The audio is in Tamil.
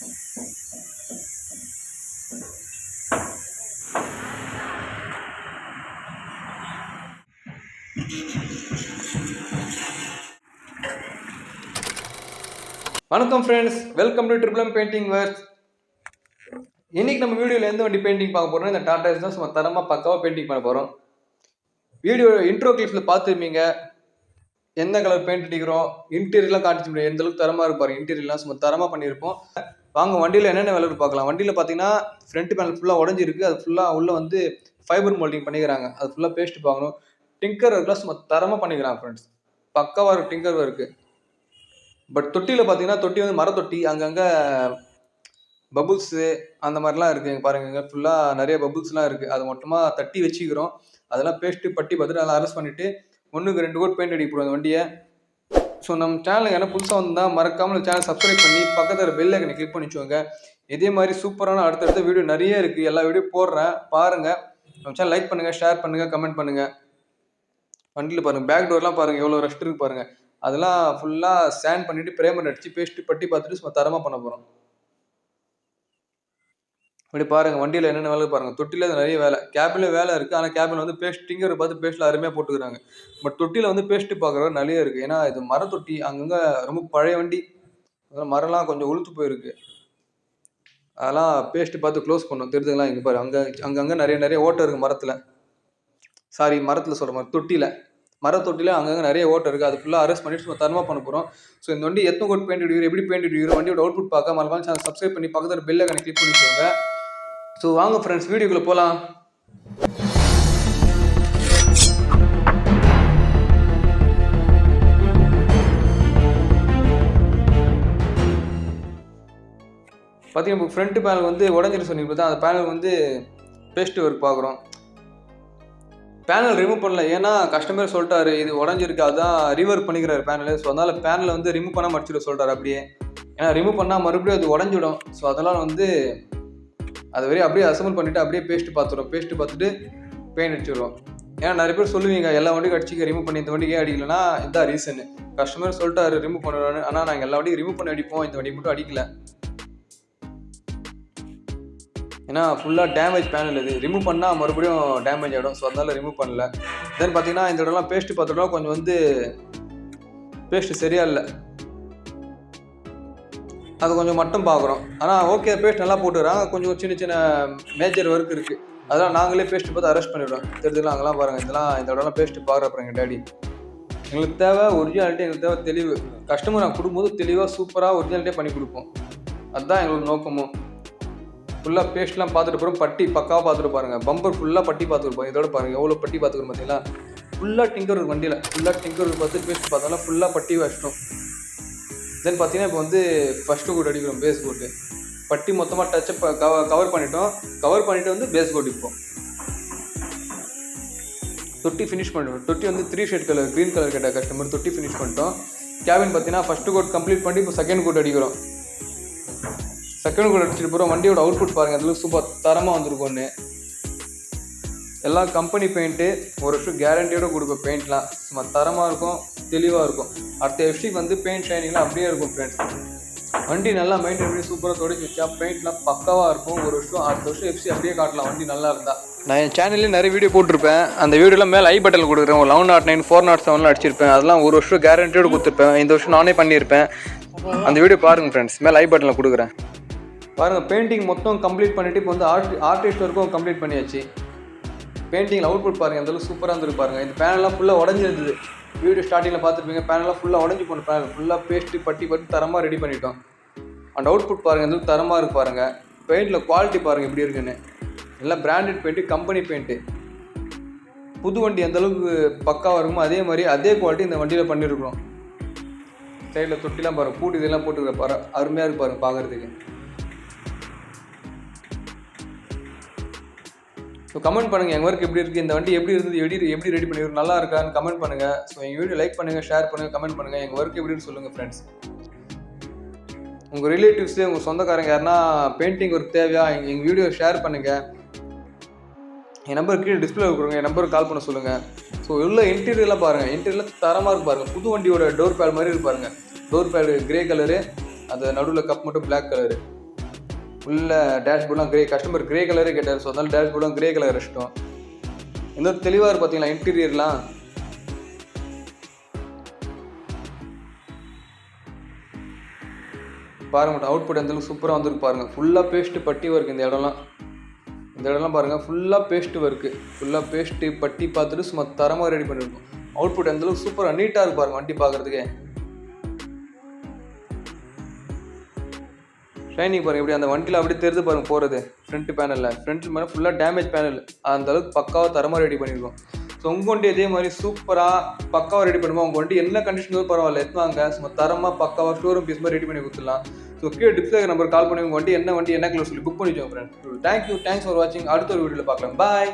வணக்கம் friends welcome to triple M painting wares இன்னைக்கு நம்ம வீடியோவில் எந்த வண்டி பெயிண்டிங் பார்க்க போறோம் இந்த டாடா தான் சும்மா தரமாக பக்காவாக பெயிண்டிங் பண்ண போகிறோம் வீடியோ இன்ட்ரோ கிளிப்ஸில் பார்த்துருப்பீங்க. எந்த கலர் பெயிண்ட் அடிக்கிறோம் இன்டீரியர்லாம் காட்டிச்சு முடியும். எந்த அளவுக்கு தரமாக இருப்பாரு இன்டீரியர்லாம் சும்மா தரமாக பண்ணியிருப்போம். வாங்க வண்டியில் என்னென்ன வேலை பார்க்கலாம். வண்டியில் பார்த்தீங்கன்னா ஃப்ரண்ட் பேனல் ஃபுல்லாக உடஞ்சிருக்கு. அது ஃபுல்லாக உள்ளே வந்து ஃபைபர் மோல்டிங் பண்ணிக்கிறாங்க. அது ஃபுல்லாக பேஸ்ட் பார்க்கணும். டிங்கர் ஒர்க்லாம் சும்மா தரமாக பண்ணிக்கிறாங்க ஃப்ரெண்ட்ஸ் பக்காவாக இருக்கு டிங்கர் ஒர்க்கு பட் தொட்டியில் பார்த்தீங்கன்னா தொட்டி வந்து மரத்தொட்டி. அங்கங்கே பபுள்ஸு அந்த மாதிரிலாம் இருக்குது இங்கே பாருங்க ஃபுல்லாக நிறைய பபுள்ஸ்லாம் இருக்குது அது மொத்தமாக தட்டி வச்சுக்கிறோம். அதெல்லாம் பேஸ்ட்டு பட்டி பார்த்துட்டு அதெல்லாம் அரெஸ்ட் பண்ணிவிட்டு ஒன்றுக்கு ரெண்டு கோட் பெயிண்ட் அடிக்க போகிறோம் அந்த வண்டியை. ஸோ நம்ம சேனலுக்கு என்ன புதுசாக வந்தால் மறக்காமல் சேனல் சப்ஸ்கிரைப் பண்ணி பக்கத்தில் பெல் ஐக்கனை கிளிக் பண்ணி வச்சுக்கோங்க இதே மாதிரி சூப்பரான அடுத்தடுத்த வீடியோ நிறைய இருக்குது எல்லா வீடியோ போடுறேன். பாருங்கள் நம்ம சேனல் லைக் பண்ணுங்கள் ஷேர் பண்ணுங்கள் கமெண்ட் பண்ணுங்கள் வண்டியில் பாருங்கள் பேக் டோர்லாம் பாருங்கள் எவ்வளோ ரெஸ்ட் இருக்கு பாருங்கள் அதெல்லாம் ஃபுல்லாக ஸ்கேன் பண்ணிவிட்டு பிரேமர் அடித்து பேஸ்ட்டு பட்டி பார்த்துட்டு சும்மா தரமாக பண்ண போகிறோம் இப்படி பாருங்கள் வண்டியில் என்னென்ன வேலை பாருங்கள் தொட்டியில் நிறைய வேலை. கேபினில் வேலை இருக்குது ஆனால் கேபினில் வந்து பேஸ்ட் டிங்கர் பார்த்து பேஸ்ட்டில் அருமையாக போட்டுக்கிறாங்க. பட் தொட்டியில் வந்து பேஸ்ட்டு பார்க்குறது நிறைய இருக்குது ஏன்னா இது மரத்தொட்டி. அங்கங்கே ரொம்ப பழைய வண்டி. அதெல்லாம் மரம்லாம் கொஞ்சம் உளுத்து போயிருக்கு. அதெல்லாம் பேஸ்ட்டு பார்த்து க்ளோஸ் பண்ணோம் தெரிஞ்சுக்கலாம்? இங்கே பாரு. அங்கே அங்கங்கே நிறைய நிறைய ஓட்டை இருக்குது மரத்தில். சாரி மரத்தில் சொல்கிற மாதிரி. தொட்டியில் மரத்தொட்டியில் அங்கங்கே நிறைய ஓட்டை இருக்குது அது ஃபுல்லாக அரெஸ்ட் பண்ணிட்டு சும்மா தரமாக பண்ண போகிறோம் ஸோ இந்த வண்டி எத்தனை கோட் பெயிண்ட் அடிக்கிறோம் எப்படி பெயிண்ட் அடிக்கிறோம் வண்டியோட அவுட்புட் பார்க்க மறக்காம சேனல் சப்ஸ்கிரைப் பண்ணி பக்கத்தில் பெல்லை கணக்கு கிளிக் பண்ணிக்கோங்க ஸோ வாங்க ஃப்ரெண்ட்ஸ் வீடியோக்குள்ளே போகலாம் பார்த்தீங்கன்னா இப்போ ஃப்ரண்ட் பேனல் வந்து உடஞ்சிட்டு சொன்னீங்க பார்த்தா அந்த பேனல் வந்து பேஸ்ட் ஒர்க் பார்க்குறோம் பேனல் ரிமூவ் பண்ணல. ஏன்னா கஸ்டமர் சொல்லிட்டாரு இது உடஞ்சிருக்கு அதான் ரிவர் பண்ணிக்கிறாரு பேனல் ஸோ அதனால் பேனலை வந்து ரிமூவ் பண்ணால் அடிச்சுட சொல்கிறார் அப்படியே. ஏன்னா ரிமூவ் பண்ணால் மறுபடியும் அது உடஞ்சிடும். ஸோ அதெல்லாம் வந்து அது வரையும் அப்படியே அசம்பிள் பண்ணிட்டு அப்படியே பேஸ்ட் பார்த்துருவோம் பேஸ்ட் பார்த்துட்டு பெயிண்ட் அடிச்சிடுவோம் ஏன்னா நிறைய பேர் சொல்லுவீங்க எல்லா வண்டியும் அடிச்சுக்க ரிமூவ் பண்ணி இந்த வண்டிக்கு ஏன் அடிக்கலன்னா இதான் ரீசனு கஸ்டமர் சொல்லிட்டாரு ரிமூவ் பண்ணுறான்னு ஆனால் நாங்கள் எல்லா வண்டியும் ரிமூவ் பண்ணி அடிப்போம். இந்த வண்டி மட்டும் அடிக்கல. ஏன்னா ஃபுல்லாக டேமேஜ் பேனல் இது. ரிமூவ் பண்ணால் மறுபடியும் டேமேஜ் ஆகிடும் ஸோ அதனால ரிமூவ் பண்ணல. தென் பார்த்தீங்கன்னா இந்த இடம்லாம் பேஸ்ட் பார்த்துட்டோம் கொஞ்சம் வந்து பேஸ்ட் சரியா இல்லை. அது கொஞ்சம் மட்டும் பார்க்குறோம். ஆனால் ஓகே பேஸ்ட் நல்லா போட்டுக்கிறாங்க. கொஞ்சம் சின்ன சின்ன மேஜர் ஒர்க் இருக்குது அதெல்லாம் நாங்களே பேஸ்ட்டு பார்த்து அரெஸ்ட் பண்ணிவிடுவோம் தெரிஞ்சுக்கலாம் அங்கெல்லாம் பாருங்கள் இதெல்லாம் இந்த இடம்லாம் பேஸ்ட் பார்க்குறப்ப எங்கள் டேடி எங்களுக்கு தேவை ஒரிஜினாலிட்டி எங்களுக்கு தேவை தெளிவு. கஸ்டமர் நாங்கள் கொடுக்கும்போது தெளிவாக சூப்பராக ஒரிஜினாலிட்டியே பண்ணி கொடுப்போம். அதுதான் எங்களுக்கு நோக்கமும் ஃபுல்லாக பேஸ்ட்லாம் பார்த்துட்டு போகிறோம் பட்டி பக்காவாக பார்த்துட்டு பாருங்கள் பம்பர் ஃபுல்லாக பட்டி பார்த்துருப்போம் இதோட பாருங்கள் எவ்வளோ பட்டி பார்த்துக்கிறோம் பார்த்தீங்களா ஃபுல்லாக டிங்கர் வண்டியில். ஃபுல்லாக டிங்கர் பார்த்து பேஸ்ட் பார்த்தாலும் ஃபுல்லாக பட்டி வச்சிட்டோம். தென் பார்த்தீங்கன்னா இப்போ வந்து ஃபஸ்ட்டு கோட் அடிக்கிறோம் பேஸ் கோட்டு பட்டி மொத்தமாக டச்சப் கவர் பண்ணிட்டோம். கவர் பண்ணிட்டு வந்து பேஸ் கோட் இப்போ தொட்டி ஃபினிஷ் பண்ணிட்டோம். தொட்டி வந்து three shade colour green colour கேட்ட கஸ்டமர் தொட்டி ஃபினிஷ் பண்ணிட்டோம். கேபின் பார்த்தீங்கன்னா ஃபஸ்ட்டு கோட் கம்ப்ளீட் பண்ணி இப்போ செகண்ட் கோட் அடிக்கிறோம். செகண்ட் கோட் அடிச்சுட்டு போகிறோம் வண்டியோட அவுட்புட் பாருங்கள் அதில் சூப்பர் தரமாக வந்திருக்கும்னு. எல்லா கம்பெனி பெயிண்ட்டு ஒரு வருஷம் கேரண்டியோட கொடுப்போம் பெயிண்ட்லாம் சும்மா தரமாக இருக்கும் தெளிவாக இருக்கும். அடுத்த எஃப்சிக்கு வந்து பெயிண்ட் ஷைனிங்லாம் அப்படியே இருக்கும் ஃப்ரெண்ட்ஸ் வண்டி நல்லா மெயின்டைன் பண்ணி சூப்பராக தொடச்சி வச்சா பெயிண்ட்லாம் பக்காவாக இருக்கும். ஒரு வருஷம் அடுத்த வருஷம் எஃப்சி அப்படியே காட்டலாம். வண்டி நல்லா இருந்தால் நான் என் சேனல்லேயே நிறைய வீடியோ போட்டிருப்பேன். அந்த வீடியோலாம் மேலே ஐ பட்டன் கொடுக்குறேன். ஒரு eleven naught nine four naught செவன்லாம் அடிச்சிருப்பேன். அதெல்லாம் ஒரு வருஷம் கேரண்டியோட கொடுத்துருப்பேன். இந்த வருஷம் நானே பண்ணியிருப்பேன். அந்த வீடியோ பாருங்கள் ஃப்ரெண்ட்ஸ் மேலே ஐ பட்டனில் கொடுக்குறேன். பாருங்கள் பெயிண்டிங் மொத்தம் கம்ப்ளீட் பண்ணிவிட்டு இப்போ வந்து ஆர்ட் ஆர்டிஸ்ட் ஒர்க்கும் கம்ப்ளீட் பண்ணியாச்சு. பெயிண்டிங்கில் அவுட்புட் பாருங்கள் அந்தளவுக்கு சூப்பராக இருந்திருக்கு பாருங்கள் இந்த பேனல்லாம் ஃபுல்லாக உடஞ்சிருந்தது. வீடியோ ஸ்டார்டிங்கில் பார்த்துருப்பீங்க பேனல்லாம் ஃபுல்லாக உடஞ்சி போன பேனல் ஃபுல்லாக பேஸ்ட்டு பட்டி பட்டி தரமாக ரெடி பண்ணிட்டோம். அந்த அவுட்புட் பாருங்கள் அந்தளவுக்கு தரமாக இருக்கு பாருங்கள் பெயிண்டில் குவாலிட்டி பாருங்கள் எப்படி இருக்குன்னு. எல்லாம் பிராண்டட் பெயிண்ட்டு கம்பெனி பெயிண்ட்டு புது வண்டி எந்தளவுக்கு பக்காவாக இருக்குமோ அதே மாதிரி அதே குவாலிட்டி இந்த வண்டியில் பண்ணியிருக்கிறோம் சைடில் தொட்டிலாம் பாருங்கள் பூட்டு இதெல்லாம் போட்டுருக்க பாரு அருமையாக இருக்கு பாருங்கள் பார்க்குறதுக்கு ஸோ கமெண்ட் பண்ணுங்கள் எங்கள் ஒர்க் எப்படி இருக்குது இந்த வண்டி எப்படி இருந்தது? எப்படி எப்படி ரெடி பண்ணி நல்லா இருக்கான்னு கமெண்ட் பண்ணுங்கள் ஸோ எங்கள் வீடியோ லைக் பண்ணுங்கள் ஷேர் பண்ணுங்கள் கமெண்ட் பண்ணுங்கள் எங்கள் ஒர்க் எப்படின்னு சொல்லுங்கள் ஃப்ரெண்ட்ஸ் உங்கள் ரிலேட்டிவ்ஸு உங்கள் சொந்தக்காரங்க யாருன்னா பெயிண்டிங் ஒர்க் தேவையா? எங்கள் எங்கள் வீடியோ ஷேர் பண்ணுங்கள் என் நம்பர் கீழே டிஸ்பிளே கொடுங்க. என் நம்பருக்கு கால் பண்ண சொல்லுங்கள் ஸோ உள்ள இன்டீரியர்லாம் பாருங்கள் இன்டீரியர்லாம் தரமாக இருக்கு பாருங்கள் புது வண்டியோட டோர் பேட் மாதிரி இருப்பாருங்க பாருங்கள் டோர் பேடு கிரே கலரு அது நடுவில் கப் மட்டும் பிளாக் கலரு உள்ள டேஷ்போர்ட்லாம் கிரே கஸ்டமர் கிரே கலரே கேட்டார். ஸோ அதனால டேஷ்போர்ட்லாம் கிரே கலர் இஷ்டம் இந்த தெளிவாக இருக்கு பார்த்தீங்களா இன்டீரியர்லாம் பாருங்க மட்டும் அவுட்புட் எந்த அளவுக்கு சூப்பராக வந்திருக்கு பாருங்க. ஃபுல்லாக பேஸ்ட்டு பட்டி ஒர்க் இந்த இடம்லாம். இந்த இடம்லாம் பாருங்க ஃபுல்லாக பேஸ்ட்டு ஒர்க்கு ஃபுல்லாக பேஸ்ட்டு பட்டி பார்த்துட்டு சும்மா தரமாக ரெடி பண்ணியிருக்கோம் அவுட்புட் எந்த அளவுக்கு சூப்பராக நீட்டாக இருக்கு பாருங்க வண்டி பார்க்கறதுக்கே. ஷைனிங் பாருங்க எப்படி அந்த வண்டியில் அப்படியே தெரிஞ்சு பாருங்க போகிறது ஃப்ரண்ட் பேனலில் ஃப்ரண்ட் மேலே ஃபுல்லாக டேமேஜ் பேனல் அந்த அளவுக்கு பக்காவாக தரமாக ரெடி பண்ணியிருக்கோம் ஸோ உங்கள் வண்டி இதே மாதிரி சூப்பராக பக்காவாக ரெடி பண்ணுவோம் உங்கள் வண்டி என்ன கண்டிஷனும் பரவாயில்ல எத்துவாங்க சும்மா தரமாக பக்காவாக ஷோரூம் பீஸ் மாதிரி ரெடி பண்ணி கொடுத்துடலாம். ஸோ கீழே டிஸ்பிளே நம்பர் கால் பண்ணி உங்கள் வண்டி என்ன வண்டி என்ன கலர் சொல்லி book பண்ணிச்சோம் friend thank you thanks for வாட்சிங் அடுத்த ஒரு வீடியோவில் பார்க்கலாம். பாய்